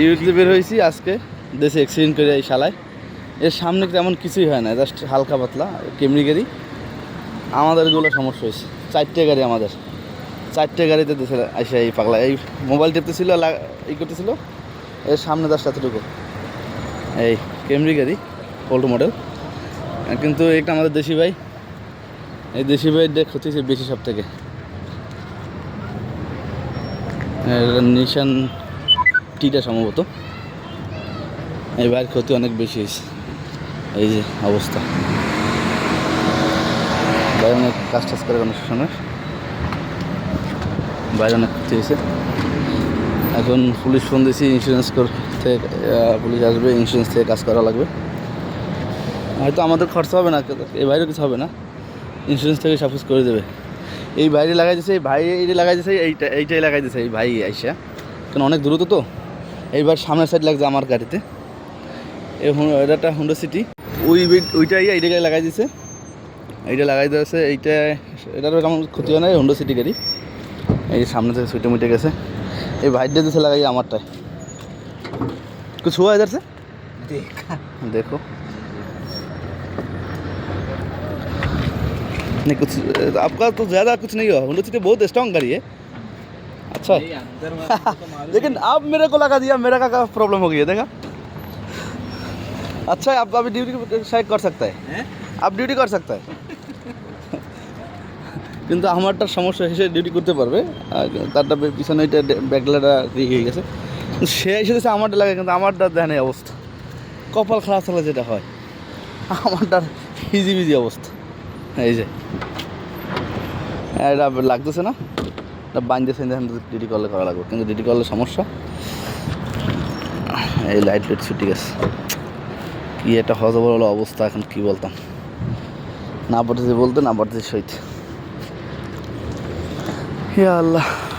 ডিউটিতে বের হয়েছি আজকে দেশে অ্যাক্সিডেন্ট করে এই শালায়। এর সামনে তেমন কিছুই হয় না জাস্ট হালকা পাতলা কেমরি গাড়ি আমাদেরগুলো সমস্যা হয়েছে। চারটে গাড়ি আমাদের। চারটে গাড়িতে দেশে এই পাগলা। এই মোবাইল টিপতেছিল এই করতেছিল। এর সামনে জাস্ট এতটুকু। এই কেমরি গাড়ি ওল্ড মডেল কিন্তু এটা আমাদের দেশি ভাই। এই দেশি ভাইয়ের ক্ষতি হয়েছে বেশি সব থেকে। নিশান টিটা সম্ভবত। এই ভাইয়ের ক্ষতি অনেক বেশি হয়েছে। এই যে অবস্থা। বাইরে অনেক কাজ টাজ করে কনস্ট্রাকশনের বাইরে অনেক ক্ষতি হয়েছে। এখন পুলিশ ফোন দিয়েছি ইন্স্যুরেন্স করতে পুলিশ আসবে ইন্স্যুরেন্স থেকে কাজ করা লাগবে। হয়তো আমাদের খরচা হবে না এই বাইরেও কিছু হবে না। ইন্স্যুরেন্স থেকে সব কিছু করে দেবে। এই বাইরে লাগাই দিছে, এই ভাই এইটা লাগাই দিছে, এইটা, এইটাই লাগাই দিছে, এই ভাই আইসা। কারণ অনেক দূরত্ব তো? এইবার সামনের সাইড লাগছে আমার গাড়িতে। এই এটা একটা হুন্ডা সিটি ওই ওইটাই এইটাকে লাগাই দিছে। এইটা লাগাই দিয়েছে এইটা, এটারও তেমন ক্ষতি হয় না হুন্ডা সিটি গাড়ি। এই সামনে থেকে সুইটে মুইটে গেছে। ये भाई से लगाइए हमारटा कुछ हुआ इधर से देखा देखो नहीं कुछ आपका तो ज़्यादा कुछ नहीं हुआ। उन्होंने तो बहुत स्ट्रांग गाड़ी है। अच्छा। है लेकिन आप मेरे को लगा दिया मेरा का प्रॉब्लम हो गई है देखा? अच्छा है आप अभी ड्यूटी शायद कर सकता है? आप ड्यूटी कर सकता है। কিন্তু আমারটা সমস্যা হিসেবে ডিউটি করতে পারবে। তারটা পিছনে ওইটা ব্যাকলাটা ইয়ে হয়ে গেছে। সে এসে আমারটা লাগে কিন্তু আমারটা এই অবস্থা। কপাল খারাপ থাকলে যেটা হয়। আমারটার হিজি বিজি অবস্থা। এই যে। হ্যাঁ, এটা লাগতেছে না। এটা বাঁধতেছে দেখেন ডিউটি করলে করা লাগবে। কিন্তু ডিউটি করলে সমস্যা। এই লাইট লাইট ছুটি গেছে। কি একটা হজবর হলো অবস্থা এখন কি বলতাম। না পারতেছি বলতে না পারতেছি সইতে। Ya Allah.